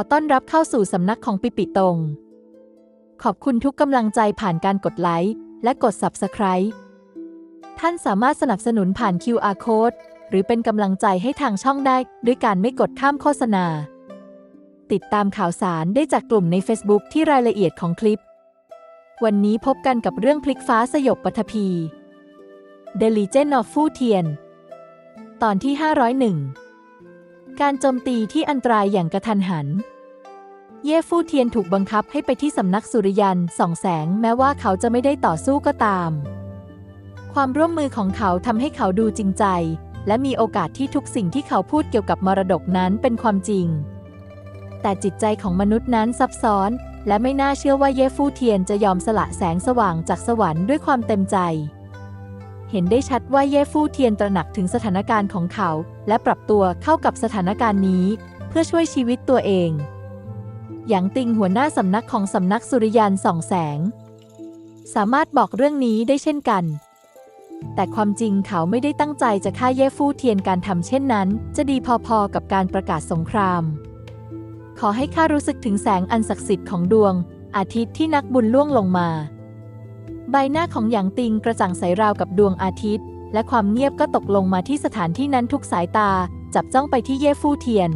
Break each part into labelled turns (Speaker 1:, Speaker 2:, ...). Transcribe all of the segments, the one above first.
Speaker 1: ขอต้อนรับเข้าสู่สำนักของปิปิตง ขอบคุณทุกกำลังใจผ่านการกดไลค์และกด Subscribe ท่านสามารถสนับสนุนผ่าน QR Code หรือเป็นกำลังใจให้ทางช่องได้ ด้วยการไม่กดข้ามโฆษณา ติดตามข่าวสารได้จากกลุ่มใน Facebook ที่รายละเอียดของคลิป วันนี้พบกันกับเรื่องพลิกฟ้าสยบปฐพี The Legend of Fu Tian ตอนที่ 501 การโจมตีที่อันตรายอย่างกระทันหัน เย่ฟู่เทียนถูกบังคับให้ไปที่สำนักสุริยันส่องแสงแม้ว่าเขาจะไม่ได้ต่อสู้ก็ตาม ความร่วมมือของเขาทำให้เขาดูจริงใจ และมีโอกาสที่ทุกสิ่งที่เขาพูดเกี่ยวกับมรดกนั้นเป็นความจริง แต่จิตใจของมนุษย์นั้นซับซ้อน และไม่น่าเชื่อว่าเย่ฟู่เทียนจะยอมสละแสงสว่างจากสวรรค์ด้วยความเต็มใจ เห็นได้ชัดว่าเย่ฟู่เทียนตระหนักถึงสถานการณ์ของเขา และปรับตัวเข้ากับสถานการณ์นี้ เพื่อช่วยชีวิตตัวเอง หยางติงหัวหน้าสำนักของสำนักสุริยันส่องแสง สามารถบอกเรื่องนี้ได้เช่นกัน แต่ความจริงเขาไม่ได้ตั้งใจจะฆ่าเย่ฟู่เทียนการทำเช่นนั้น จะดีพอๆกับการประกาศสงคราม ขอให้ข้ารู้สึกถึงแสงอันศักดิ์สิทธิ์ของดวง อาทิตย์ที่นักบุญล่วงลงมา ใบหน้าของหยางติงกระจ่างใสราวกับดวงอาทิตย์ และความเงียบก็ตกลงมาที่สถานที่นั้นทุกสายตา จับจ้องไปที่เย่ฟู่เทียน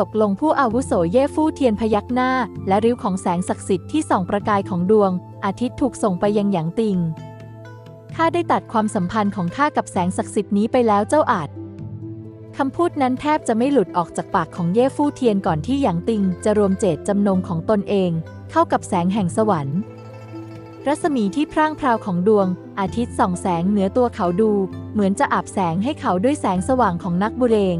Speaker 1: ตกลงผู้อาวุโสเย่ฟู่เทียนพยักหน้า และริ้วของแสงศักดิ์สิทธิ์ที่ส่องประกายของดวง อาทิตย์ถูกส่งไปยังหยางติงข้าได้ตัดความสัมพันธ์ของข้ากับแสงศักดิ์สิทธิ์นี้ไปแล้วเจ้าอาจคำพูดนั้นแทบจะไม่หลุดออกจากปากของเย่ฟู่เทียนก่อนที่หยางติง จะรวมเจตจำนงของตนเอง เข้ากับแสงแห่งสวรรค์ รัศมีที่พร่างพราวของดวง อาทิตย์ส่องแสงเหนือตัวเขาดู เหมือนจะอาบแสงให้เขาด้วยแสงสว่างของนักบุเรง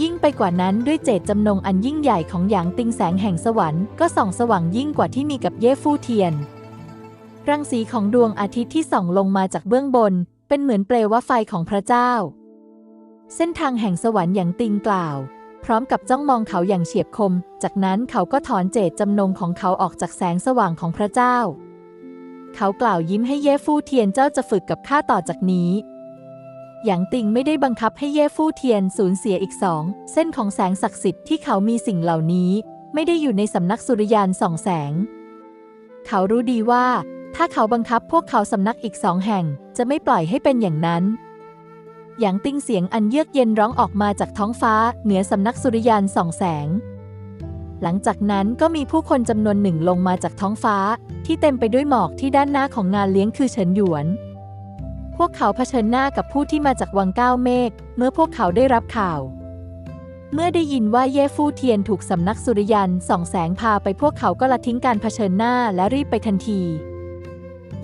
Speaker 1: ยิ่งไปกว่านั้นด้วยเจตจำนงอันยิ่งใหญ่ของหยางติงแสงแห่งสวรรค์ก็ส่องสว่างยิ่งกว่าที่มีกับเย่ฟู่เทียน รังสีของดวงอาทิตย์ที่ส่องลงมาจากเบื้องบน เป็นเหมือนเปลวไฟของพระเจ้า เส้นทางแห่งสวรรค์อย่างติงกล่าวพร้อมกับจ้องมองเขาอย่างเฉียบคม จากนั้นเขาก็ถอนเจตจำนงของเขาออกจากแสงสว่างของพระเจ้า เขากล่าวยิ้มให้เย่ฟู่เทียนเจ้าจะฝึกกับข้าต่อจากนี้หยางติงไม่ได้บังคับให้เย่ฟู่เทียนสูญเสียอีกสอง เส้นของแสงศักดิ์สิทธิ์ที่เขามีสิ่งเหล่านี้ ไม่ได้อยู่ในสำนักสุริยานส่องแสง เขารู้ดีว่า ถ้าเขาบังคับพวกเขาสำนักอีกสองแห่ง จะไม่ปล่อยให้เป็นอย่างนั้นหยางติงเสียงอันเยือกเย็นร้องออกมาจากท้องฟ้า เหนือสำนักสุริยานส่องแสง หลังจากนั้นก็มีผู้คนจำนวนหนึ่งลงมาจากท้องฟ้า ที่เต็มไปด้วยหมอกที่ด้านหน้าของงานเลี้ยงคือเฉินหยวน พวกเขาเผชิญหน้ากับผู้ที่มาจากวังก้าวเมฆเมื่อพวกเขาได้รับข่าว เมื่อได้ยินว่าเย่ฟู่เทียนถูกสำนักสุริยันส่องแสงพาไปพวกเขาก็ละทิ้งการเผชิญหน้าและรีบไปทันที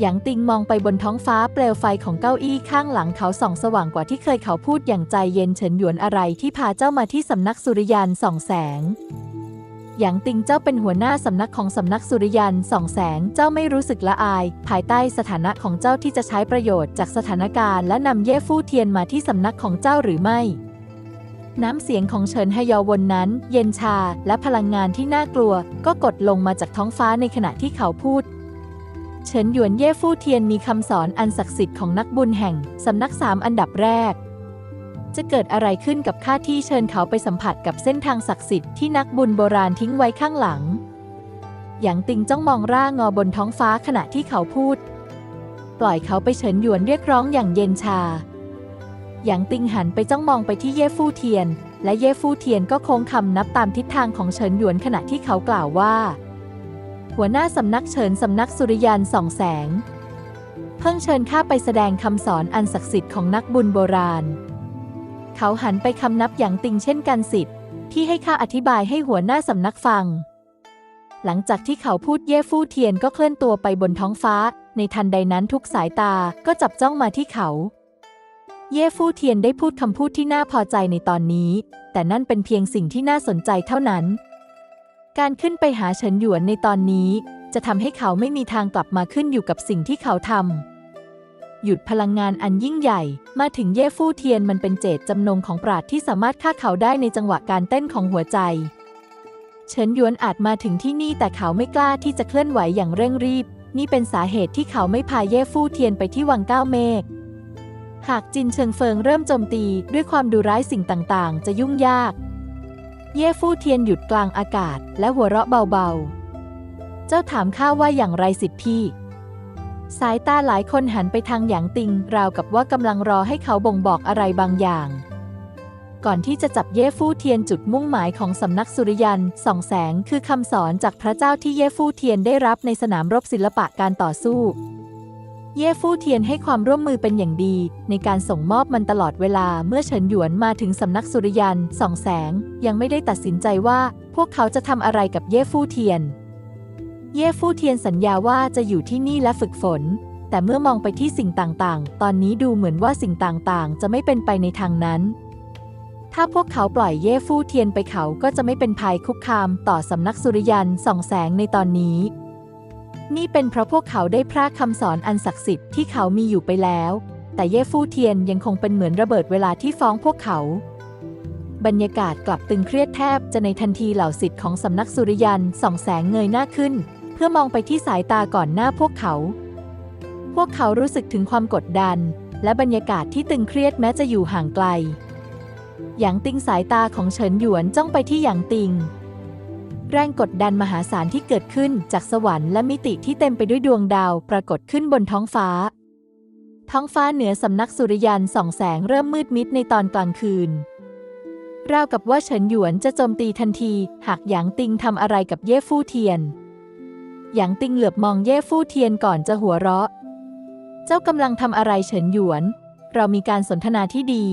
Speaker 1: หยางติงมองไปบนท้องฟ้าเปลวไฟของเก้าอี้ข้างหลังเขาส่องสว่างกว่าที่เคยเขาพูดอย่างใจเย็นเฉินหยวนอะไรที่พาเจ้ามาที่สำนักสุริยันส่องแสง หยางติงเจ้าเป็นหัวหน้าสำนักของสำนักสุริยันส่องแสงเจ้าไม่รู้สึกละอาย ภายใต้สถานะของเจ้าที่จะใช้ประโยชน์จากสถานการณ์และนำเย่ฟู่เทียนมาที่สำนักของเจ้าหรือไม่ น้ำเสียงของเฉินฮยอวนนั้น เย็นชาและพลังงานที่น่ากลัว ก็กดลงมาจากท้องฟ้าในขณะที่เขาพูดเฉินหยวนเย่ฟู่เทียนมีคำสอนอันศักดิ์สิทธิ์ของนักบุญแห่งสำนักสามอันดับแรก จะเกิดอะไรขึ้นกับข้าที่เชิญเขาไปสัมผัสกับเส้นทางศักดิ์สิทธิ์ที่นักบุญโบราณทิ้งไว้ข้างหลัง หยางติงจ้องมองร่างงอบนท้องฟ้าขณะที่เขาพูด ปล่อยเขาไปเฉินหยวนเรียกร้องอย่างเย็นชา หยางติงหันไปจ้องมองไปที่เย่ฟู่เทียน และเย่ฟู่เทียนก็โค้งคำนับตามทิศทางของเฉินหยวนขณะที่เขากล่าวว่า หัวหน้าสำนักเฉินสำนักสุริยันส่องแสง เพิ่งเชิญข้าไปแสดงคำสอนอันศักดิ์สิทธิ์ของนักบุญโบราณ เขาหันไปคำนับอย่างติงเช่นกันสิทธิ์ที่ให้ข้าอธิบายให้หัวหน้าสำนักฟัง หลังจากที่เขาพูดเย่ฟู่เทียนก็เคลื่อนตัวไปบนท้องฟ้า ในทันใดนั้นทุกสายตาก็จับจ้องมาที่เขา เย่ฟู่เทียนได้พูดคำพูดที่น่าพอใจในตอนนี้ แต่นั่นเป็นเพียงสิ่งที่น่าสนใจเท่านั้น การขึ้นไปหาเฉินหยวนในตอนนี้ จะทำให้เขาไม่มีทางกลับมาขึ้นอยู่กับสิ่งที่เขาทำ หยุดพลังงานอันยิ่งใหญ่ มาถึงเย่ฟู่เทียนมันเป็นเจตจำนงของปราดที่สามารถฆ่าเขาได้ในจังหวะการเต้นของหัวใจ เฉินหยวนอาจมาถึงที่นี่แต่เขาไม่กล้าที่จะเคลื่อนไหวอย่างเร่งรีบ นี่เป็นสาเหตุที่เขาไม่พาเย่ฟู่เทียนไปที่วังเก้าเมฆหากจินเชิงเฟิงเริ่มโจมตีด้วยความดุร้ายสิ่งต่างๆ จะยุ่งยาก เย่ฟู่เทียนหยุดกลางอากาศ และหัวเราะเบาๆ เจ้าถามข้าว่าอย่างไรสิทธิพี่ สายตาหลายคนหันไปทางหยางติง ราวกับว่ากำลังรอให้เขาบ่งบอกอะไรบางอย่าง ก่อนที่จะจับเย่ฟู่เทียนจุดมุ่งหมายของสำนักสุริยันส่องแสงคือคำสอนจากพระเจ้าที่เย่ฟู่เทียนได้รับในสนามรบศิลปะการต่อสู้ เย่ฟู่เทียนให้ความร่วมมือเป็นอย่างดี ในการส่งมอบมันตลอดเวลาเมื่อเฉินหยวนมาถึงสำนักสุริยันส่องแสง ยังไม่ได้ตัดสินใจว่า พวกเขาจะทำอะไรกับเย่ฟู่เทียน เย่ฟู่เทียนสัญญาว่าจะอยู่ที่นี่และฝึกฝน แต่เมื่อมองไปที่สิ่งต่างๆ ตอนนี้ดูเหมือนว่าสิ่งต่างๆ จะไม่เป็นไปในทางนั้น ถ้าพวกเขาปล่อยเย่ฟู่เทียนไปเขาก็จะไม่เป็นภัยคุกคามต่อสำนักสุริยันส่องแสงในตอนนี้ นี่เป็นเพราะพวกเขาได้พรากคำสอนอันศักดิ์สิทธิ์ที่เขามีอยู่ไปแล้ว แต่เย่ฟู่เทียนยังคงเป็นเหมือนระเบิดเวลาที่ฟ้องพวกเขาบรรยากาศกลับตึงเครียดแทบจะในทันทีเหล่าสิทธิ์ของสำนักสุริยันส่องแสงเงยหน้าขึ้น พื่อมองไปที่สายตาก่อนหน้าพวกเขา พวกเขารู้สึกถึงความกดดัน และบรรยากาศที่ตึงเครียดแม้จะอยู่ห่างไกล หยางติงสายตาของเฉินหยวนจ้องไปที่หยางติง แรงกดดันมหาศาลที่เกิดขึ้นจากสวรรค์และมิติที่เต็มไปด้วยดวงดาวปรากฏขึ้นบนท้องฟ้า ท้องฟ้าเหนือสำนักสุริยันส่องแสงเริ่มมืดมิดในตอนกลางคืนราวกับว่าเฉินหยวนจะโจมตีทันที หากหยางติงทำอะไรกับเย่ฟู่เทียน หยางติงเหลือบมองเย่ฟู่เทียนก่อนจะหัวเราะ เจ้ากำลังทำอะไรเฉินหยวน เรามีการสนทนาที่ดี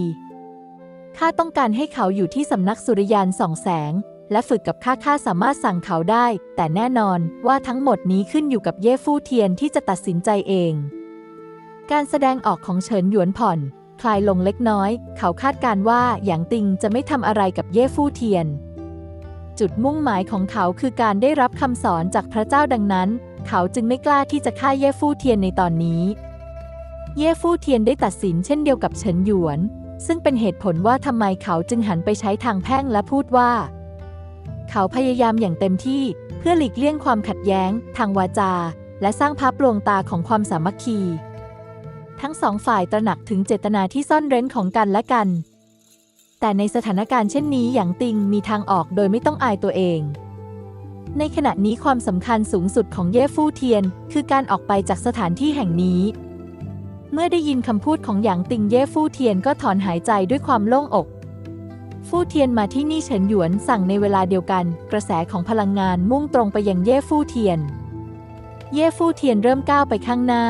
Speaker 1: ข้าต้องการให้เขาอยู่ที่สำนักสุริยันส่องแสง และฝึกกับข้าข้าสามารถสั่งเขาได้ แต่แน่นอนว่าทั้งหมดนี้ขึ้นอยู่กับเย่ฟู่เทียนที่จะตัดสินใจเอง การแสดงออกของเฉินหยวนผ่อน คลายลงเล็กน้อย เขาคาดการว่าหยางติงจะไม่ทำอะไรกับเย่ฟู่เทียน จุดมุ่งหมายของเขาคือการได้รับคำสอนจากพระเจ้าดังนั้น เขาจึงไม่กล้าที่จะฆ่าเย่ฟู่เทียนในตอนนี้ เย่ฟู่เทียนได้ตัดสินเช่นเดียวกับเฉินหยวน ซึ่งเป็นเหตุผลว่าทำไมเขาจึงหันไปใช้ทางแพ่งและพูดว่า เขาพยายามอย่างเต็มที่เพื่อหลีกเลี่ยงความขัดแย้ง ทางวาจา และสร้างภาพลวงตาของความสามัคคี ทั้งสองฝ่ายตระหนักถึงเจตนาที่ซ่อนเร้นของกันและกัน แต่ในสถานการณ์เช่นนี้อย่างติงมีทางออกโดยไม่ต้องอายตัวเอง ในขณะนี้ความสำคัญสูงสุดของเย่ฟู่เทียน คือการออกไปจากสถานที่แห่งนี้ เมื่อได้ยินคำพูดของหยางติงเย่ฟู่เทียนก็ถอนหายใจด้วยความโล่งอกฟู่เทียนมาที่นี่เฉินหยวนสั่งในเวลาเดียวกัน กระแสของพลังงานมุ่งตรงไปยังเย่ฟู่เทียน เย่ฟู่เทียนเริ่มก้าวไปข้างหน้า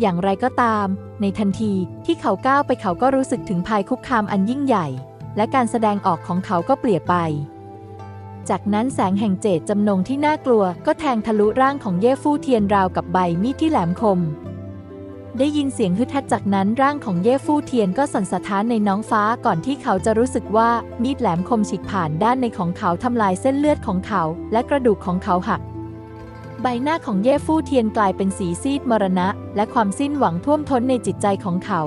Speaker 1: อย่างไรก็ตาม ในทันทีที่เขาก้าวไปเขาก็รู้สึกถึงภัยคุกคามอันยิ่งใหญ่ และการแสดงออกของเขาก็เปลี่ยนไป จากนั้นแสงแห่งเจตจำนงที่น่ากลัว ก็แทงทะลุร่างของเย่ฟู่เทียนราวกับใบมีดที่แหลมคม ได้ยินเสียงฮึดฮัดจากนั้นร่างของเย่ฟู่เทียนก็สั่นสะท้านในน้องฟ้าก่อนที่เขาจะรู้สึกว่ามีดแหลมคมฉีกผ่านด้านในของเขาทำลายเส้นเลือดของเขา และกระดูกของเขาหัก ใบหน้าของเย่ฟู่เทียนกลายเป็นสีซีดมรณะ และความสิ้นหวังท่วมท้นในจิตใจของเขา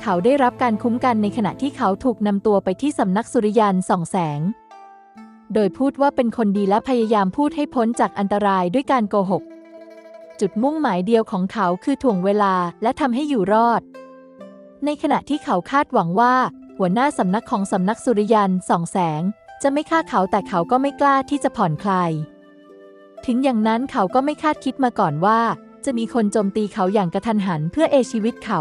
Speaker 1: เขาได้รับการคุ้มกันในขณะที่เขาถูกนำตัวไปที่สำนักสุริยันส่องแสง โดยพูดว่าเป็นคนดีและพยายามพูดให้พ้นจากอันตรายด้วยการโกหก จุดมุ่งหมายเดียวของเขาคือถ่วงเวลาและทำให้อยู่รอด ในขณะที่เขาคาดหวังว่า หัวหน้าสำนักของสำนักสุริยันส่องแสง จะไม่ฆ่าเขาแต่เขาก็ไม่กล้าที่จะผ่อนคลาย ถึงอย่างนั้นเขาก็ไม่คาดคิดมาก่อนว่า จะมีคนโจมตีเขาอย่างกระทันหันเพื่อเอชีวิตเขา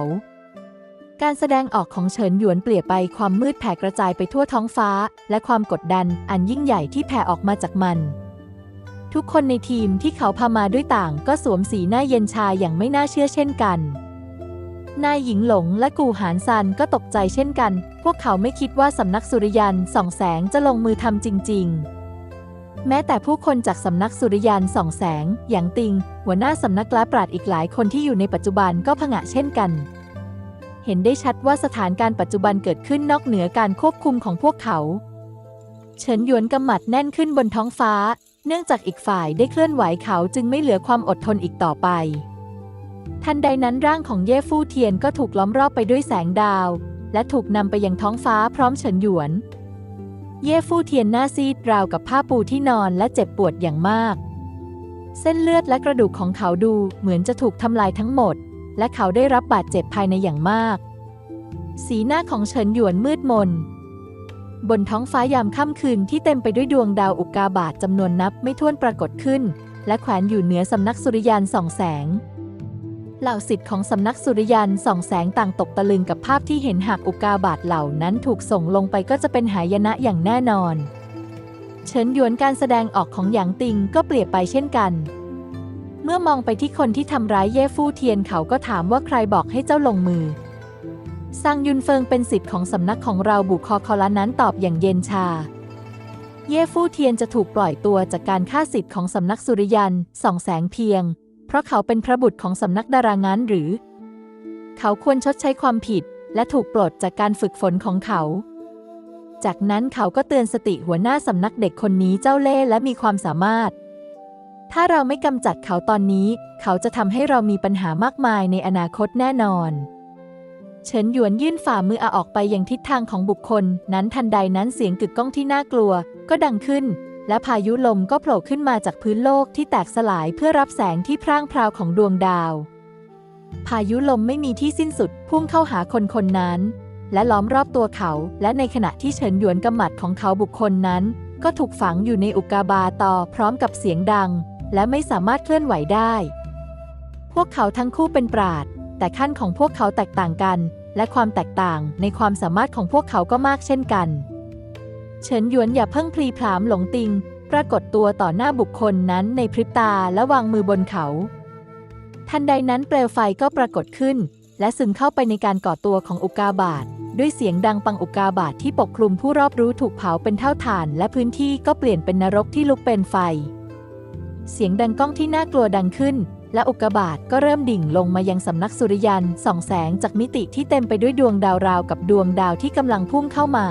Speaker 1: การแสดงออกของเฉินหยวนเปลี่ยนไปความมืดแผ่กระจายไปทั่วท้องฟ้า และความกดดันอันยิ่งใหญ่ที่แผ่ออกมาจากมัน ทุกคนในทีมที่เขาพามาด้วยต่างก็สวมสีหน้าเย็นชาอย่างไม่น่าเชื่อเช่นกันนายหญิงหลงและกูหานซันก็ตกใจเช่นกัน พวกเขาไม่คิดว่าสำนักสุริยันส่องแสงจะลงมือทำจริง ๆ แม้แต่ผู้คนจากสำนักสุริยันส่องแสงอย่างติง หัวหน้าสำนักและปราดอีกหลายคนที่อยู่ในปัจจุบันก็ผงะเช่นกัน เห็นได้ชัดว่าสถานการณ์ปัจจุบันเกิดขึ้นนอกเหนือการควบคุมของพวกเขา เฉินหยวนกำหมัดแน่นขึ้นบนท้องฟ้า เนื่องจากอีกฝ่ายได้เคลื่อนไหวเขาจึงไม่เหลือความอดทนอีกต่อไป ทันใดนั้นร่างของเย่ฟู่เทียนก็ถูกล้อมรอบไปด้วยแสงดาว และถูกนำไปยังท้องฟ้าพร้อมเฉินหยวน เย่ฟู่เทียนหน้าซีดราวกับผ้าปูที่นอนและเจ็บปวดอย่างมาก เส้นเลือดและกระดูกของเขาดูเหมือนจะถูกทำลายทั้งหมด และเขาได้รับบาดเจ็บภายในอย่างมาก สีหน้าของเฉินหยวนมืดมน บนท้องฟ้ายามค่ำคืนที่เต็มไปด้วยดวงดาวอุกกาบาตจำนวนนับไม่ถ้วนปรากฏขึ้น และแขวนอยู่เหนือสำนักสุริยันส่องแสง เหล่าสิทธิ์ของสำนักสุริยันส่องแสงต่างตกตะลึงกับภาพที่เห็นหากอุกาบาตเหล่านั้นถูกส่งลงไปก็จะเป็นหายนะอย่างแน่นอน เฉินหยวนการแสดงออกของหยางติงก็เปลี่ยนไปเช่นกัน เมื่อมองไปที่คนที่ทำร้ายเย่ฟู่เทียนเขาก็ถามว่าใครบอกให้เจ้าลงมือซังยุนเฟิงเป็นสิทธิ์ของสำนักของเราบุคอคอละนั้นตอบอย่างเย็นชา เย่ฟู่เทียนจะถูกปล่อยตัวจากการฆ่าสิทธิ์ของสำนักสุริยันส่องแสงเพียง เพราะเขาเป็นพระบุตรของสำนักดารางั้นหรือ เขาควรชดใช้ความผิดและถูกปลดจากการฝึกฝนของเขา จากนั้นเขาก็เตือนสติหัวหน้าสำนักเด็กคนนี้เจ้าเล่ห์และมีความสามารถ ถ้าเราไม่กำจัดเขาตอนนี้ เขาจะทำให้เรามีปัญหามากมายในอนาคตแน่นอนเฉินหยวนยื่นฝ่ามืออาออกไปยังทิศทางของบุคคล นั้นทันใดนั้นเสียงกึกก้องที่น่ากลัว ก็ดังขึ้น และพายุลมก็โผล่ขึ้นมาจากพื้นโลกที่แตกสลายเพื่อรับแสงที่พร่างพราวของดวงดาว พายุลมไม่มีที่สิ้นสุดพุ่งเข้าหาคนคนนั้น และล้อมรอบตัวเขา และในขณะที่เฉินหยวนกำหมัดของเขาบุคคลนั้น ก็ถูกฝังอยู่ในอุกาบาตอพร้อมกับเสียงดัง และไม่สามารถเคลื่อนไหวได้ พวกเขาทั้งคู่เป็นปราดแต่ขั้นของพวกเขาแตกต่างกัน และความแตกต่างในความสามารถของพวกเขาก็มากเช่นกัน เฉินหยวนอย่าเพิ่งพลีพรามหลงติง ปรากฏตัวต่อหน้าบุคคลนั้นในพริบตาและวางมือบนเขา ทันใดนั้นเปลวไฟก็ปรากฏขึ้น และซึมเข้าไปในการก่อตัวของอุกาบาตด้วยเสียงดังปังอุกาบาตที่ปกคลุมผู้รอบรู้ถูกเผาเป็นเท่าฐาน และพื้นที่ก็เปลี่ยนเป็นนรกที่ลุกเป็นไฟ เสียงดังก้องที่น่ากลัวดังขึ้น และอุกกาบาตก็เริ่มดิ่งลงมายังสำนักสุริยันส่องแสงจากมิติที่เต็มไปด้วยดวงดาวราวกับดวงดาวที่กำลังพุ่งเข้ามา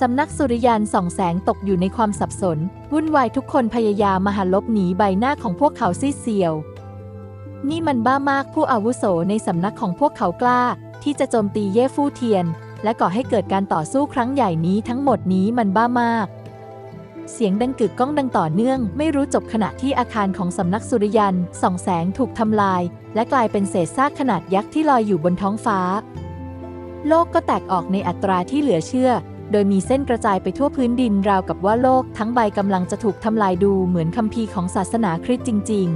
Speaker 1: สำนักสุริยันส่องแสงตกอยู่ในความสับสน วุ่นวายทุกคนพยายามมหาลบหนีใบหน้าของพวกเขาซีดเซียว นี่มันบ้ามากผู้อาวุโสในสำนักของพวกเขากล้า ที่จะโจมตีเย่ฟู่เทียน และก่อให้เกิดการต่อสู้ครั้งใหญ่นี้ทั้งหมดนี้มันบ้ามาก เสียงดังกึกก้องดังต่อเนื่อง ไม่รู้จบขณะที่อาคารของสำนักสุริยันส่องแสงถูกทำลาย และกลายเป็นเศษซากขนาดยักษ์ที่ลอยอยู่บนท้องฟ้า โลกก็แตกออกในอัตราที่เหลือเชื่อ โดยมีเส้นกระจายไปทั่วพื้นดินราวกับว่าโลกทั้งใบกำลังจะถูกทำลายดูเหมือนคัมภีร์ของศาสนาคริสต์จริง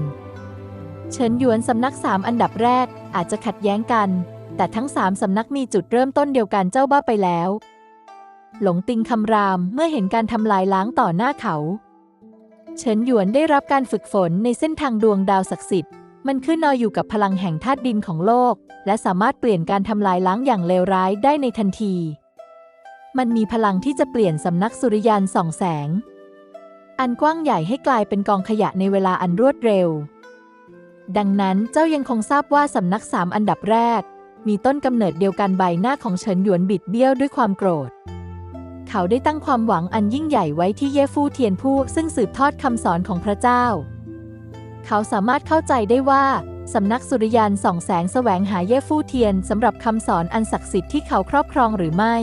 Speaker 1: ๆ เฉินหยวนสำนักสามอันดับแรกอาจจะขัดแย้งกัน แต่ทั้งสามสำนักมีจุดเริ่มต้นเดียวกันเจ้าบ้าไปแล้ว หลงติงคำรามเมื่อเห็นการทำลายล้างต่อหน้าเขา เฉินหยวนได้รับการฝึกฝนในเส้นทางดวงดาวศักดิ์สิทธิ์มันขึ้นนอยอยู่กับพลังแห่งธาตุดินของโลก และสามารถเปลี่ยนการทำลายล้างอย่างเลวร้ายได้ในทันที มันมีพลังที่จะเปลี่ยนสำนักสุริยันส่องแสง อันกว้างใหญ่ให้กลายเป็นกองขยะในเวลาอันรวดเร็ว ดังนั้นเจ้ายังคงทราบว่าสำนักสามอันดับแรก มีต้นกำเนิดเดียวกันใบหน้าของเฉินหยวนบิดเบี้ยวด้วยความโกรธ เขาได้ตั้งความหวังอันยิ่งใหญ่ไว้ที่เย่ฟู่เทียนผู้ซึ่งสืบทอดคำสอนของพระเจ้า เขาสามารถเข้าใจได้ว่าสำนักสุริยันส่องแสงแสวงหาเย่ฟู่เทียนสำหรับคำสอนอันศักดิ์สิทธิ์ที่เขาครอบครองหรือไม่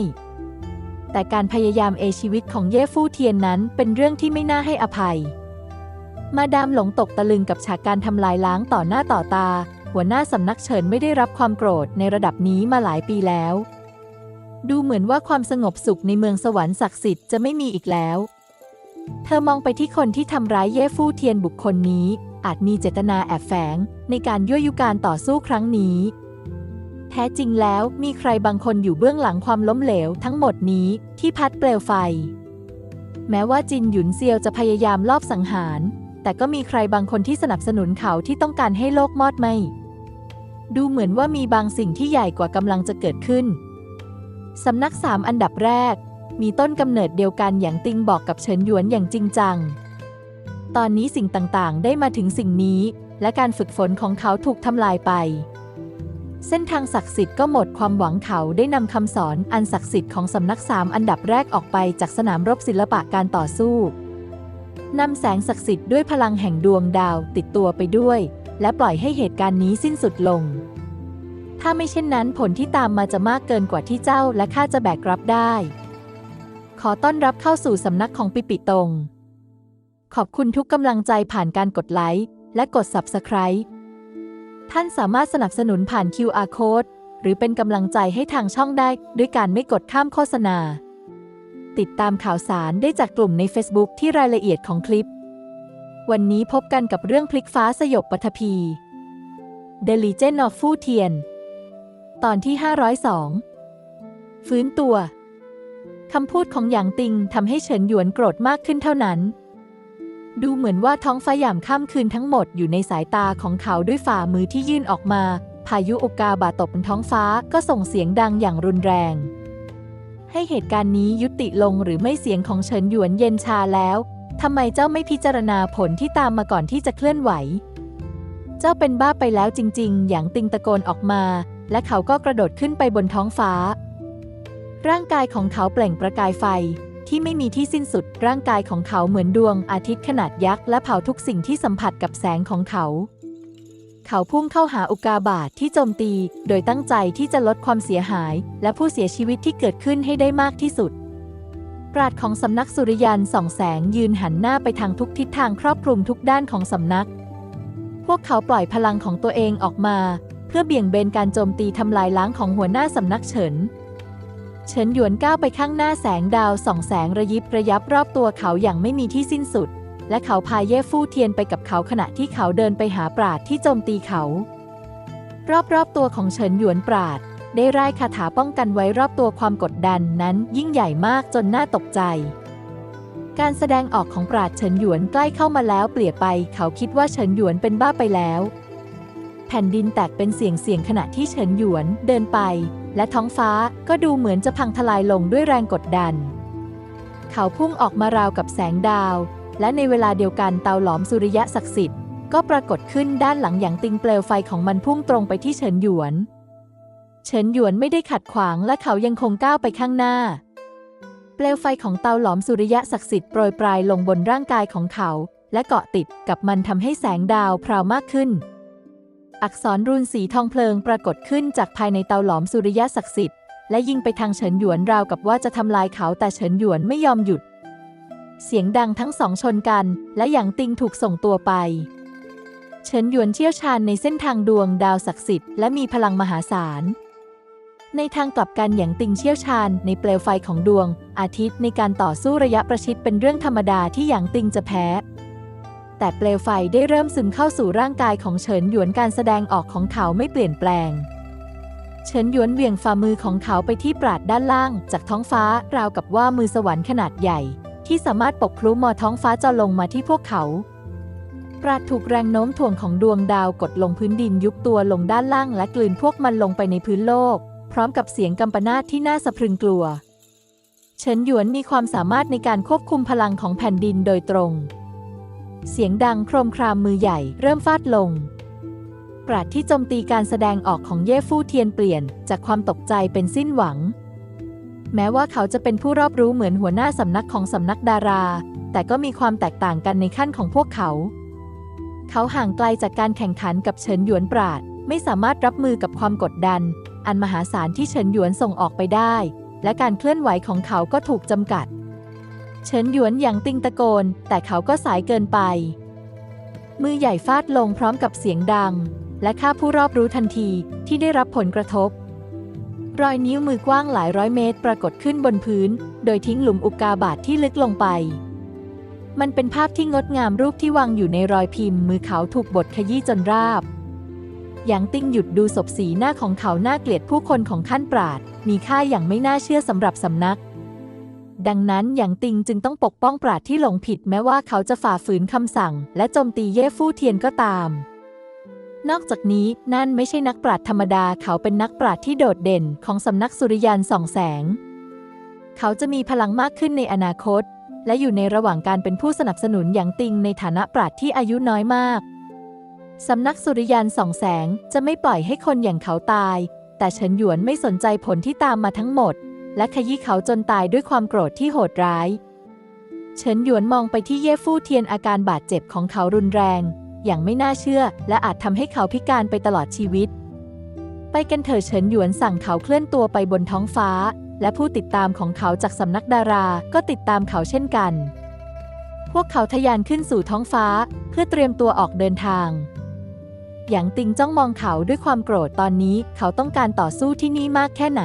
Speaker 1: แต่การพยายามเอชีวิตของเย่ฟู่เทียนนั้นเป็นเรื่องที่ไม่น่าให้อภัย มาดามหลงตกตะลึงกับฉากการทำลายล้างต่อหน้าต่อตา หัวหน้าสำนักเฉินไม่ได้รับความโกรธในระดับนี้มาหลายปีแล้ว ดูเหมือนว่าความสงบสุขในเมืองสวรรค์ศักดิ์สิทธิ์จะไม่มีอีกแล้ว เธอมองไปที่คนที่ทำร้ายเย่ฟู่เทียนบุคคลนี้ อาจมีเจตนาแอบแฝงในการยั่วยุการต่อสู้ครั้งนี้ แท้จริงแล้วมีใครบางคนอยู่เบื้องหลังความล้มเหลวทั้งหมดนี้ที่พัดเปลวไฟ แม้ว่าจินหยุนเซียวจะพยายามลอบสังหาร แต่ก็มีใครบางคนที่สนับสนุนเขาที่ต้องการให้โลกมอดไหม ดูเหมือนว่ามีบางสิ่งที่ใหญ่กว่ากำลังจะเกิดขึ้น สำนักสามอันดับแรก มีต้นกำเนิดเดียวกันอย่างติงบอกกับเฉินหยวนอย่างจริงจัง ตอนนี้สิ่งต่างๆ ได้มาถึงสิ่งนี้ และการฝึกฝนของเขาถูกทำลายไป เส้นทางศักดิ์สิทธิ์ก็หมดความหวังเขาได้นำคำสอนอันศักดิ์สิทธิ์ของสำนักสามอันดับแรกออกไปจากสนามรบศิลปะการต่อสู้นำแสงศักดิ์สิทธิ์ด้วยพลังแห่งดวงดาวติดตัวไปด้วย และปล่อยให้เหตุการณ์นี้สิ้นสุดลง ถ้าไม่เช่นนั้นผลที่ตามมาจะมากเกินกว่าที่เจ้าและข้าจะแบกรับได้ ขอต้อนรับเข้าสู่สำนักของปิปิตง ขอบคุณทุกกำลังใจผ่านการกดไลค์และกด Subscribe ท่านสามารถสนับสนุนผ่าน QR Code หรือเป็นกำลังใจให้ทางช่องได้ด้วยการไม่กดข้ามโฆษณา ติดตามข่าวสารได้จากกลุ่มใน Facebook ที่รายละเอียดของคลิป วันนี้พบกันกับเรื่องพลิกฟ้าสยบปฐพี The Legend of ฟู่เทียนตอนที่ 502 ฟื้นตัว คำพูดของหยางติงทำให้เฉินหยวนโกรธมากขึ้นเท่านั้น ดูเหมือนว่าท้องฟ้ายามค่ำคืนทั้งหมดอยู่ในสายตาของเขาด้วยฝ่ามือที่ยื่นออกมา พายุอุกาบาตตกบนท้องฟ้าก็ส่งเสียงดังอย่างรุนแรง ให้เหตุการณ์นี้ยุติลงหรือไม่เสียงของเฉินหยวนเย็นชาแล้วทำไมเจ้าไม่พิจารณาผลที่ตามมาก่อนที่จะเคลื่อนไหว เจ้าเป็นบ้าไปแล้วจริง ๆ อย่างติงตะโกนออกมา และเขาก็กระโดดขึ้นไปบนท้องฟ้า ร่างกายของเขาเปล่งประกายไฟ ที่ไม่มีที่สิ้นสุด ร่างกายของเขาเหมือนดวงอาทิตย์ขนาดยักษ์และเผาทุกสิ่งที่สัมผัสกับแสงของเขา เขาพุ่งเข้าหาอุกาบาตทที่โจมตี โดยตั้งใจที่จะลดความเสียหาย และผู้เสียชีวิตที่เกิดขึ้นให้ได้มากที่สุด ปราดของสำนักสุริยันส่องแสงยืนหันหน้าไปทางทุกทิศทางครอบคลุมทุกด้านของสำนัก พวกเขาปล่อยพลังของตัวเองออกมา เพื่อเบี่ยงเบนการโจมตีทำลายล้างของหัวหน้าสำนักเฉิน เฉินหยวนก้าวไปข้างหน้าแสงดาวส่องแสงระยิบระยับรอบตัวเขาอย่างไม่มีที่สิ้นสุด และเขาพาเย่ฟู่เทียนไปกับเขาขณะที่เขาเดินไปหาปราดที่โจมตีเขา รอบๆตัวของเฉินหยวนปราดได้ร่ายคาถาป้องกันไว้รอบตัวความกดดันนั้นยิ่งใหญ่มากจนน่าตกใจ การแสดงออกของปราดเฉินหยวนใกล้เข้ามาแล้วเปลี่ยนไป เขาคิดว่าเฉินหยวนเป็นบ้าไปแล้ว แผ่นดินแตกเป็นเสียงเสียงขณะที่เฉินหยวนเดินไป และท้องฟ้าก็ดูเหมือนจะพังทลายลงด้วยแรงกดดัน เขาพุ่งออกมาราวกับแสงดาว และในเวลาเดียวกันเตาหลอมสุริยะศักดิ์สิทธิ์ก็ปรากฏขึ้นด้านหลังอย่างติงเปลวไฟของมันพุ่งตรงไปที่เฉินหยวน เฉินหยวนไม่ได้ขัดขวางและเขายังคงก้าวไปข้างหน้า เปลวไฟของเตาหลอมสุริยะศักดิ์สิทธิ์โปรยปลายลงบนร่างกายของเขา และเกาะติดกับมันทำให้แสงดาวพราวมากขึ้น อักษรรูนสีทองเพลิงปรากฏขึ้นจากภายในเตาหลอมสุริยะศักดิ์สิทธิ์และยิงไปทางเฉินหยวนราวกับว่าจะทำลายเขาแต่เฉินหยวนไม่ยอมหยุด เสียงดังทั้งสองชนกัน และหยางติงถูกส่งตัวไป เฉินหยวนเชี่ยวชาญในเส้นทางดวงดาวศักดิ์สิทธิ์และมีพลังมหาศาล ในทางกลับกันหยางติงเชี่ยวชาญในเปลวไฟของดวง อาทิตย์ในการต่อสู้ระยะประชิดเป็นเรื่องธรรมดาที่หยางติงจะแพ้ แต่เปลวไฟได้เริ่มซึมเข้าสู่ร่างกายของเฉินหยวนการแสดงออกของเขาไม่เปลี่ยนแปลง เฉินหยวนเหวี่ยงฝ่ามือของเขาไปที่ปราดด้านล่าง จากท้องฟ้าราวกับว่ามือสวรรค์ขนาดใหญ่ ที่สามารถปกคลุมมอท้องฟ้าจะลงมาที่พวกเขาปราดถูกแรงโน้มถ่วงของดวงดาวกดลงพื้นดินยุบตัวลงด้านล่างและกลืนพวกมันลงไปในพื้นโลก พร้อมกับเสียงกำปนาตที่น่าสะพรึงกลัว เฉินหยวนมีความสามารถในการควบคุมพลังของแผ่นดินโดยตรง เสียงดังโครมครามมือใหญ่เริ่มฟาดลง ปราดที่โจมตีการแสดงออกของเย่ฟู่เทียนเปลี่ยนจากความตกใจเป็นสิ้นหวัง แม้ว่าเขาจะเป็นผู้รอบรู้เหมือนหัวหน้าสำนักของสำนักดารา แต่ก็มีความแตกต่างกันในขั้นของพวกเขา เขาห่างไกลจากการแข่งขันกับเฉินหยวนปราด ไม่สามารถรับมือกับความกดดัน อันมหาศาลที่เฉินหยวนส่งออกไปได้ และการเคลื่อนไหวของเขาก็ถูกจำกัด เฉินหยวนอย่างติงตะโกน แต่เขาก็สายเกินไป มือใหญ่ฟาดลงพร้อมกับเสียงดัง และฆ่าผู้รอบรู้ทันทีที่ได้รับผลกระทบ รอยนิ้วมือกว้างหลายร้อยเมตรปรากฏขึ้นบนพื้น โดยทิ้งหลุมอุกกาบาตทที่ลึกลงไป มันเป็นภาพที่งดงามรูปที่วางอยู่ในรอยพิมพ์มือเขาถูกบดขยี้จนราบหยางติ้งหยุดดูศพสีหน้าของเขาหน่าเกลียดผู้คนของขั้นปราด มีค่าอย่างไม่น่าเชื่อสำหรับสำนัก ดังนั้นหยางติงจึงต้องปกป้องปราดที่หลงผิดแม้ว่าเขาจะฝ่าฝืนคำสั่ง และโจมตีเย่ฟู่เทียนก็ตาม นอกจากนี้นั่นไม่ใช่นักปราดธรรมดาเขาเป็นนักปราดที่โดดเด่นของสำนักสุริยันส่องแสง เขาจะมีพลังมากขึ้นในอนาคต และอยู่ในระหว่างการเป็นผู้สนับสนุนหยางติงในฐานะปราดที่อายุน้อยมากสำนักสุริยันส่องแสงจะไม่ปล่อยให้คนอย่างเขาตาย แต่เฉินหยวนไม่สนใจผลที่ตามมาทั้งหมด และขยี้เขาจนตายด้วยความโกรธที่โหดร้าย เฉินหยวนมองไปที่เย่ฟู่เทียนอาการบาดเจ็บของเขารุนแรง อย่างไม่น่าเชื่อ และอาจทำให้เขาพิการไปตลอดชีวิต ไปกันเถอะเฉินหยวนสั่งเขาเคลื่อนตัวไปบนท้องฟ้า และผู้ติดตามของเขาจากสำนักดาราก็ติดตามเขาเช่นกัน พวกเขาทะยานขึ้นสู่ท้องฟ้า เพื่อเตรียมตัวออกเดินทางหยางติงจ้องมองเขาด้วยความโกรธตอนนี้เขาต้องการต่อสู้ที่นี่มากแค่ไหน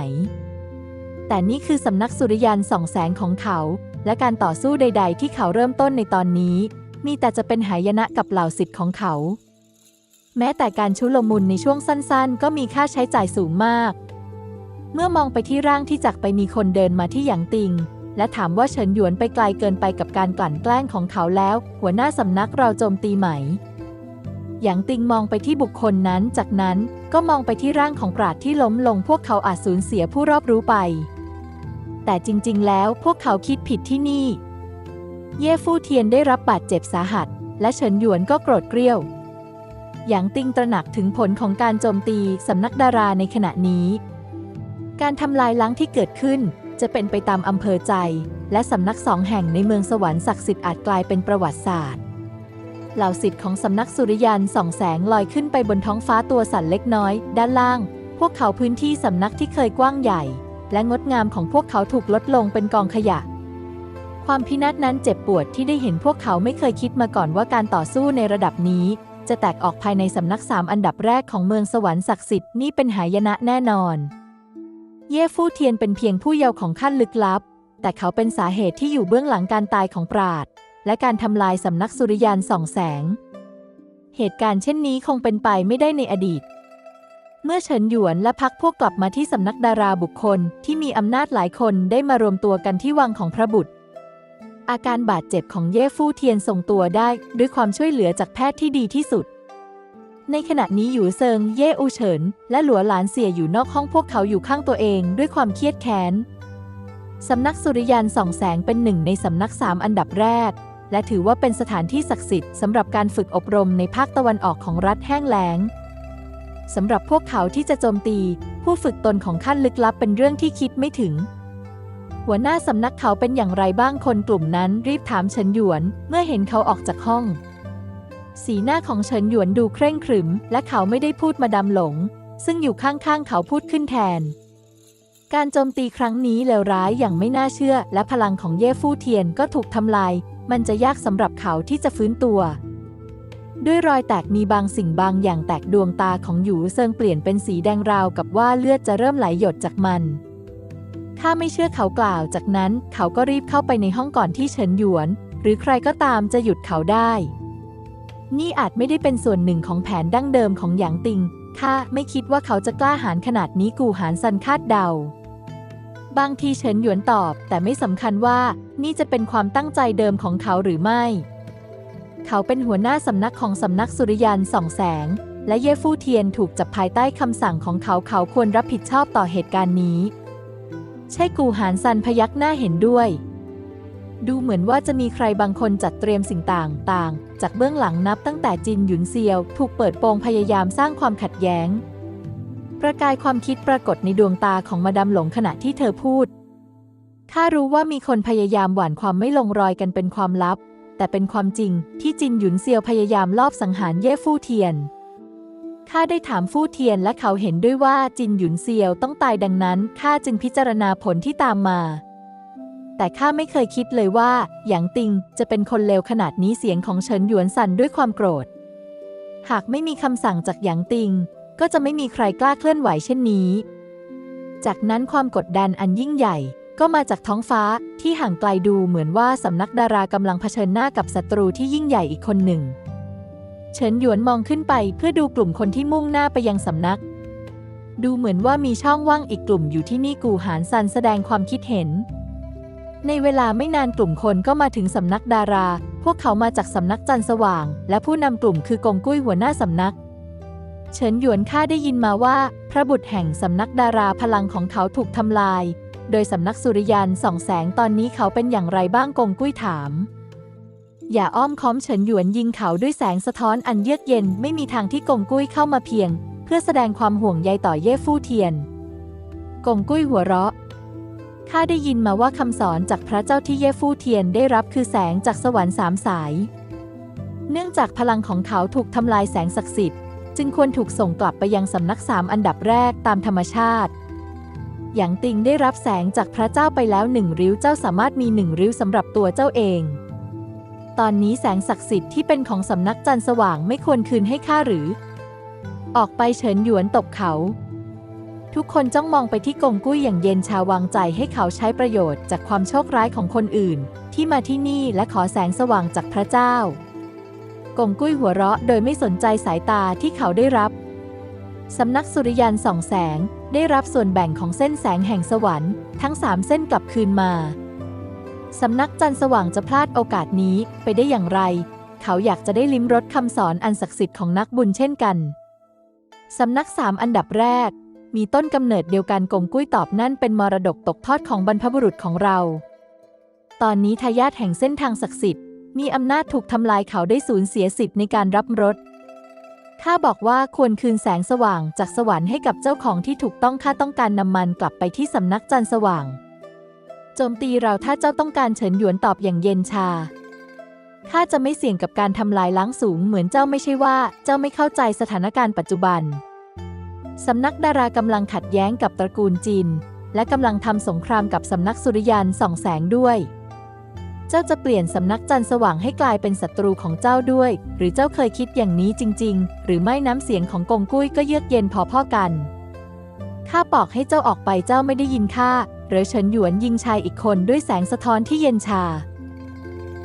Speaker 1: แต่นี่คือสำนักสุริยันส่องแสงของเขา และการต่อสู้ใด ๆ ที่เขาเริ่มต้นในตอนนี้ มีแต่จะเป็นหายนะกับเหล่าสิทธิ์ของเขา แม้แต่การชุลมุนในช่วงสั้น ๆ ก็มีค่าใช้จ่ายสูงมาก เมื่อมองไปที่ร่างที่จักไปมีคนเดินมาที่หยางติง และถามว่าเฉินหยวนไปไกลเกินไปกับการกลั่นแกล้งของเขาแล้ว หัวหน้าสำนักเราโจมตีไหมหยางติงมองไปที่บุคคลนั้น จากนั้นก็มองไปที่ร่างของปราดที่ล้มลงพวกเขาอาจสูญเสียผู้รอบรู้ไป แต่จริง ๆ แล้วพวกเขาคิดผิดที่นี่ เย่ฟู่เทียนได้รับบาดเจ็บสาหัส และเฉินหยวนก็โกรธเกรี้ยว หยางติงตระหนักถึงผลของการโจมตีสำนักดาราในขณะนี้ การทำลายล้างที่เกิดขึ้นจะเป็นไปตามอำเภอใจ และสำนักสองแห่งในเมืองสวรรค์ศักดิ์สิทธิ์อาจกลายเป็นประวัติศาสตร์ เหล่าสิทธิ์ของสำนักสุริยันส่องแสงลอยขึ้นไปบนท้องฟ้าตัวสั่นเล็กน้อย ด้านล่าง พวกเขาพื้นที่สำนักที่เคยกว้างใหญ่ และงดงามของพวกเขาถูกลดลงเป็นกองขยะ ความพินาศนั้นเจ็บปวดที่ได้เห็นพวกเขาไม่เคยคิดมาก่อนว่าการต่อสู้ในระดับนี้ จะแตกออกภายในสำนักสามอันดับแรกของเมืองสวรรค์ศักดิ์สิทธิ์นี่เป็นหายนะแน่นอน เย่ฟู่เทียนเป็นเพียงผู้เยาว์ของขั้นลึกลับ แต่เขาเป็นสาเหตุที่อยู่เบื้องหลังการตายของปราดและการทำลายสำนักสุริยันส่องแสง เหตุการณ์เช่นนี้คงเป็นไปไม่ได้ในอดีต เมื่อเฉินหยวนและพักพวกกลับมาที่สำนักดาราบุคคลที่มีอำนาจหลายคนได้มารวมตัวกันที่วังของพระบุตร อาการบาดเจ็บของเย่ฟู่เทียนส่งตัวได้ด้วยความช่วยเหลือจากแพทย์ที่ดีที่สุด ในขณะนี้หยูเซิง เย่อูเฉิน และหลัวหลานเสี่ยอยู่นอกห้องพวกเขาอยู่ข้างตัวเองด้วยความเครียดแค้นสำนักสุริยันส่องแสงเป็นหนึ่งในสำนักสามอันดับแรก และถือว่าเป็นสถานที่ศักดิ์สิทธิ์สำหรับการฝึกอบรมในภาคตะวันออกของรัฐแห้งแล้ง สำหรับพวกเขาที่จะโจมตี ผู้ฝึกตนของขั้นลึกลับเป็นเรื่องที่คิดไม่ถึง หัวหน้าสำนักเขาเป็นอย่างไรบ้างคนกลุ่มนั้นรีบถามเฉินหยวน เมื่อเห็นเขาออกจากห้อง สีหน้าของเฉินหยวนดูเคร่งขรึม และเขาไม่ได้พูดมาดำหลง ซึ่งอยู่ข้างๆเขาพูดขึ้นแทน การโจมตีครั้งนี้เลวร้ายอย่างไม่น่าเชื่อ และพลังของเย่ฟู่เทียนก็ถูกทำลาย มันจะยากสำหรับเขาที่จะฟื้นตัว ด้วยรอยแตกมีบางสิ่งบางอย่างแตกดวงตาของหยูเซิงเปลี่ยนเป็นสีแดงราวกับว่าเลือดจะเริ่มไหลหยดจากมันถ้าไม่เชื่อเขากล่าว จากนั้นเขาก็รีบเข้าไปในห้องก่อนที่เฉินหยวน หรือใครก็ตามจะหยุดเขาได้ นี่อาจไม่ได้เป็นส่วนหนึ่งของแผนดั้งเดิมของหยางติงข้าไม่คิดว่าเขาจะกล้าหาญขนาดนี้กูหานซันคาดเดา บางทีเฉินหยวนตอบ แต่ไม่สำคัญว่านี่จะเป็นความตั้งใจเดิมของเขาหรือไม่ เขาเป็นหัวหน้าสำนักของสำนักสุริยันส่องแสง และเย่ฟู่เทียนถูกจับภายใต้คำสั่งของเขาเขาควรรับผิดชอบต่อเหตุการณ์นี้ ใช่กูหานซันพยักหน้าเห็นด้วย ดูเหมือนว่าจะมีใครบางคนจัดเตรียมสิ่งต่างๆจากเบื้องหลังนับตั้งแต่จินหยุนเซียว ถูกเปิดโปงพยายามสร้างความขัดแย้ง ประกายความคิดปรากฏในดวงตาของมาดามหลงขณะที่เธอพูดข้ารู้ว่ามีคนพยายามหว่านความไม่ลงรอยกันเป็นความลับ แต่เป็นความจริงที่จินหยุนเซียวพยายามลอบสังหารเย่ฟู่เทียน ข้าได้ถามฟู่เทียนและเขาเห็นด้วยว่าจินหยุนเซียวต้องตายดังนั้นข้าจึงพิจารณาผลที่ตามมา แต่ข้าไม่เคยคิดเลยว่าหยางติงจะเป็นคนเลวขนาดนี้เสียงของเฉินหยวนสั่นด้วยความโกรธ หากไม่มีคำสั่งจากหยางติง ก็จะไม่มีใครกล้าเคลื่อนไหวเช่นนี้ จากนั้นความกดดันอันยิ่งใหญ่ ก็มาจากท้องฟ้าที่ห่างไกลดูเหมือนว่าสำนักดารากำลังเผชิญหน้ากับศัตรูที่ยิ่งใหญ่อีกคนหนึ่ง เฉินหยวนมองขึ้นไปเพื่อดูกลุ่มคนที่มุ่งหน้าไปยังสำนัก ดูเหมือนว่ามีช่องว่างอีกกลุ่มอยู่ที่นี่กูหานซันแสดงความคิดเห็น ในเวลาไม่นานกลุ่มคนก็มาถึงสำนักดารา พวกเขามาจากสำนักจันสว่าง และผู้นำกลุ่มคือกงกุ้ยหัวหน้าสำนักเฉินหยวนข้าได้ยินมาว่า พระบุตรแห่งสำนักดาราพลังของเขาถูกทำลาย โดยสำนักสุริยันส่องแสงตอนนี้เขาเป็นอย่างไรบ้างกงกุ้ยถาม อย่าอ้อมค้อมเฉินหยวนยิงเขาด้วยแสงสะท้อนอันเยือกเย็นไม่มีทางที่กงกุ้ยเข้ามาเพียง เพื่อแสดงความห่วงใยต่อเย่ฟู่เทียน กงกุ้ยหัวเราะข้าได้ยินมาว่าคำสอนจากพระเจ้าที่เย่ฟู่เทียนได้รับคือแสงจากสวรรค์สามสาย เนื่องจากพลังของเขาถูกทำลายแสงศักดิ์สิทธิ์ จึงควรถูกส่งกลับไปยังสำนักสามอันดับแรกตามธรรมชาติ หยางติงได้รับแสงจากพระเจ้าไปแล้วหนึ่งริ้วเจ้าสามารถมีหนึ่งริ้วสำหรับตัวเจ้าเอง ตอนนี้แสงศักดิ์สิทธิ์ที่เป็นของสำนักจันทร์สว่างไม่ควรคืนให้ข้าหรือ ออกไปเฉินหยวนตบเขา ทุกคนจ้องมองไปที่กงกุ้ยอย่างเย็นชาวางใจให้เขาใช้ประโยชน์จากความโชคร้ายของคนอื่น ที่มาที่นี่และขอแสงสว่างจากพระเจ้ากงกุ้ยหัวเราะโดยไม่สนใจสายตาที่เขาได้รับ สำนักสุริยันส่องแสง ได้รับส่วนแบ่งของเส้นแสงแห่งสวรรค์ทั้งสามเส้นกลับคืนมา สำนักจันทร์สว่างจะพลาดโอกาสนี้ไปได้อย่างไร เขาอยากจะได้ลิ้มรสคำสอนอันศักดิ์สิทธิ์ของนักบุญเช่นกัน สำนักสามอันดับแรก มีต้นกำเนิดเดียวกันกงกุ้ยตอบนั่นเป็นมรดกตกทอดของบรรพบุรุษของเรา ตอนนี้ทายาทแห่งเส้นทางศักดิ์สิทธิ์มีอำนาจถูกทำลายเขาได้สูญเสียสิทธิ์ในการรับรส ข้าบอกว่าควรคืนแสงสว่างจากสวรรค์ให้กับเจ้าของที่ถูกต้องข้าต้องการนำมันกลับไปที่สำนักจันทร์สว่าง โจมตีเราถ้าเจ้าต้องการเฉินหยวนตอบอย่างเย็นชาข้าจะไม่เสี่ยงกับการทำลายล้างสูงเหมือนเจ้าไม่ใช่ว่า เจ้าไม่เข้าใจสถานการณ์ปัจจุบัน สำนักดารากำลังขัดแย้งกับตระกูลจิน และกำลังทำสงครามกับสำนักสุริยันส่องแสงด้วย เจ้าจะเปลี่ยนสำนักจันทร์สว่างให้กลายเป็นศัตรูของเจ้าด้วย หรือเจ้าเคยคิดอย่างนี้จริง ๆ หรือไม่น้ำเสียงของกงกุ้ยก็เยือกเย็นพอๆกัน ข้าบอกให้เจ้าออกไปเจ้าไม่ได้ยินข้าหรือเฉินหยวนยิงชายอีกคนด้วยแสงสะท้อนที่เย็นชา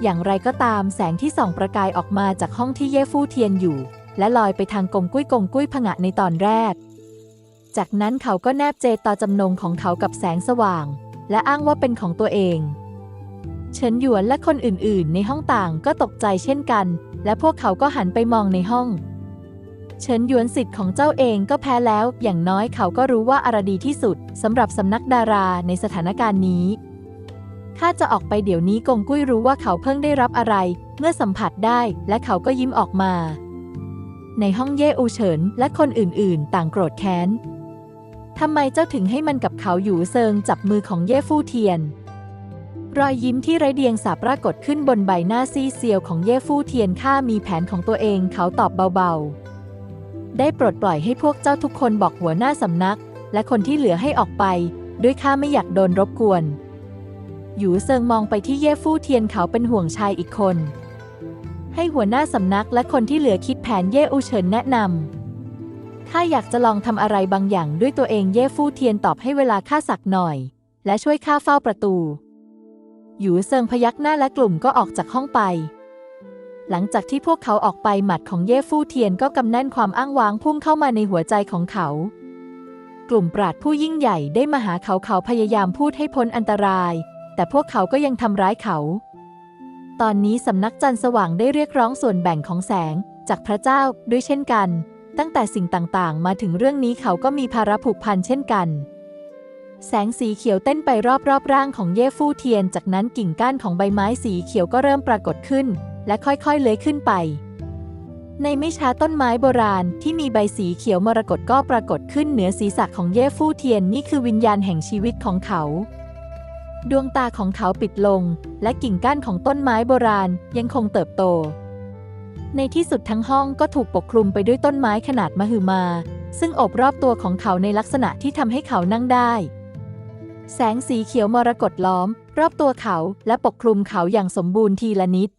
Speaker 1: อย่างไรก็ตามแสงที่ส่องประกายออกมาจากห้องที่เย่ฟู่เทียนอยู่ และลอยไปทางกงกุ้ยกงกุ้ยผงะในตอนแรก จากนั้นเขาก็แนบเจตต่อจำนงของเขากับแสงสว่าง และอ้างว่าเป็นของตัวเอง เฉินหยวนและคนอื่นๆ ในห้องต่างก็ตกใจเช่นกัน และพวกเขาก็หันไปมองในห้อง เฉินหยวนสิทธิ์ของเจ้าเองก็แพ้แล้ว อย่างน้อยเขาก็รู้ว่าอะไรดีที่สุดสำหรับสำนักดาราในสถานการณ์นี้ข้าจะออกไปเดี๋ยวนี้กงกุ้ยรู้ว่าเขาเพิ่งได้รับอะไร เมื่อสัมผัสได้ และเขาก็ยิ้มออกมา ในห้องเย่อูเฉินและคนอื่นๆ ต่างโกรธแค้นทำไมเจ้าถึงให้มันกับเขาอยู่เซิงจับมือของเย่ฟู่เทียน รอยยิ้มที่ไร้เดียงสาปรากฏขึ้นบนใบหน้าซีเซียวของเย่ฟู่เทียนข้ามีแผนของตัวเองเขาตอบเบาๆ ได้โปรดปล่อยให้พวกเจ้าทุกคนบอกหัวหน้าสำนัก และคนที่เหลือให้ออกไป ด้วยข้าไม่อยากโดนรบกวน หยูเซิงมองไปที่เย่ฟู่เทียนเขาเป็นห่วงชายอีกคน ให้หัวหน้าสำนักและคนที่เหลือคิดแผนเย่อูเฉินแนะนำข้าอยากจะลองทำอะไรบางอย่างด้วยตัวเองเย่ฟู่เทียนตอบให้เวลาข้าสักหน่อย และช่วยข้าเฝ้าประตู หยูเซิงพยักหน้าและกลุ่มก็ออกจากห้องไป หลังจากที่พวกเขาออกไปหมัดของเย่ฟู่เทียนก็กำแน่นความอ้างว้างพุ่งเข้ามาในหัวใจของเขา กลุ่มปราดผู้ยิ่งใหญ่ได้มาหาเขาเขาพยายามพูดให้พ้นอันตราย แต่พวกเขาก็ยังทำร้ายเขา ตอนนี้สำนักจันทร์สว่างได้เรียกร้องส่วนแบ่งของแสง จากพระเจ้าด้วยเช่นกัน ตั้งแต่สิ่งต่างๆ มาถึงเรื่องนี้เขาก็มีภาระผูกพันเช่นกัน แสงสีเขียวเต้นไปรอบๆร่างของเย่ฟู่เทียน จากนั้นกิ่งก้านของใบไม้สีเขียวก็เริ่มปรากฏขึ้น และค่อยๆเลื้อยขึ้นไป ในไม่ช้าต้นไม้โบราณที่มีใบสีเขียวมรกตก็ปรากฏขึ้นเหนือศีรษะของเย่ฟู่เทียนนี่คือวิญญาณแห่งชีวิตของเขา ดวงตาของเขาปิดลง และกิ่งก้านของต้นไม้โบราณยังคงเติบโต ในที่สุดทั้งห้องก็ถูกปกคลุมไปด้วยต้นไม้ขนาดมหึมา ซึ่งโอบรอบตัวของเขาในลักษณะที่ทำให้เขานั่งได้ แสงสีเขียวมรกตล้อม รอบตัวเขาและปกคลุมเขาอย่างสมบูรณ์ทีละนิด